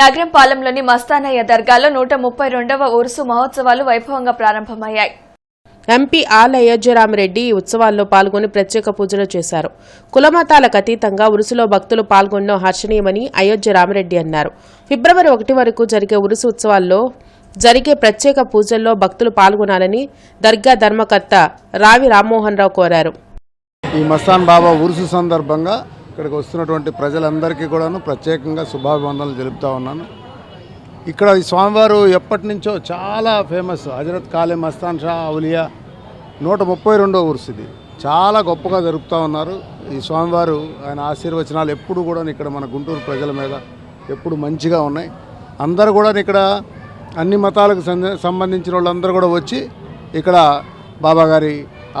నగరంపాలెంలోని మస్తానయ్య దర్గాలో నూట ముప్పై రెండవ ఉరుసు మహోత్సవాలు వైభవంగా ప్రారంభమయ్యాయి. ఎంపీ ఆల అయోధ్యరామరెడ్డి ఈ ఉత్సవాల్లో పాల్గొని ప్రత్యేక పూజలు చేశారు. కులమతాలకు అతీతంగా ఉరుసులో భక్తులు పాల్గొనడం హర్షణీయమని అయోధ్య రామరెడ్డి అన్నారు. ఫిబ్రవరి ఒకటి వరకు జరిగే ఉరుసు ఉత్సవాల్లో జరిగే ప్రత్యేక పూజల్లో భక్తులు పాల్గొనాలని దర్గా ధర్మకర్త రావి రామ్మోహన్ రావు కోరారు. ఈ మస్తాన్ బాబా ఉరుసు సందర్భంగా ఇక్కడికి వస్తున్నటువంటి ప్రజలందరికీ కూడాను ప్రత్యేకంగా శుభాభివందనలు తెలుపుతా ఉన్నాను. ఇక్కడ ఈ స్వామివారు ఎప్పటి నుంచో చాలా ఫేమస్. హజరత్ కాలే మస్తాన్ షా అవులియా నూట ముప్పై రెండో ఉరుసు ఇది. చాలా గొప్పగా జరుపుతూ ఉన్నారు. ఈ స్వామివారు ఆయన ఆశీర్వచనాలు ఎప్పుడు కూడా ఇక్కడ మన గుంటూరు ప్రజల మీద ఎప్పుడు మంచిగా ఉన్నాయి. అందరూ కూడా ఇక్కడ అన్ని మతాలకు సంబంధించిన వాళ్ళందరూ కూడా వచ్చి ఇక్కడ బాబాగారి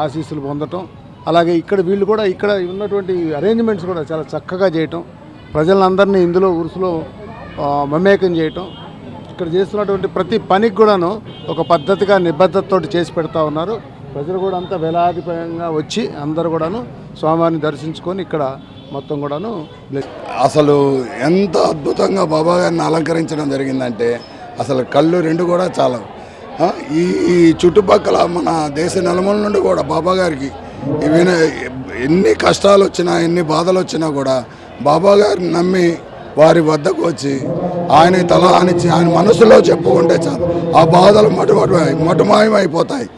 ఆశీస్సులు పొందటం అలాగే ఇక్కడ వీళ్ళు కూడా ఇక్కడ ఉన్నటువంటి అరేంజ్మెంట్స్ కూడా చాలా చక్కగా చేయటం ప్రజలందరినీ ఇందులో ఉరుసులో మమేకం చేయటం ఇక్కడ చేస్తున్నటువంటి ప్రతి పనికి కూడాను ఒక పద్ధతిగా నిబద్ధతతోటి చేసి పెడతా ఉన్నారు. ప్రజలు కూడా అంతా వేలాధిపయంగా వచ్చి అందరు కూడాను స్వామివారిని దర్శించుకొని ఇక్కడ మొత్తం కూడాను అసలు ఎంత అద్భుతంగా బాబా గారిని అలంకరించడం జరిగిందంటే అసలు కళ్ళు రెండు కూడా చాలా ఈ ఈ చుట్టుపక్కల మన దేశ నలుమూల నుండి కూడా బాబా గారికి ఈవెన ఎన్ని కష్టాలు వచ్చినా ఎన్ని బాధలు వచ్చినా కూడా బాబా గారిని నమ్మి వారి వద్దకు వచ్చి ఆయన తల ఆనిచ్చి ఆయన మనసులో చెప్పుకుంటే చాలు. ఆ బాధలు మటు మటుమాయమైపోతాయి.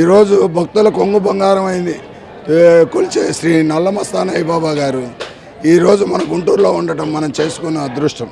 ఈరోజు భక్తుల కొంగు బంగారం అయింది కొలిచే శ్రీ నల్లమస్తానయ్య బాబా గారు. ఈరోజు మన గుంటూరులో ఉండటం మనం చేసుకున్న అదృష్టం.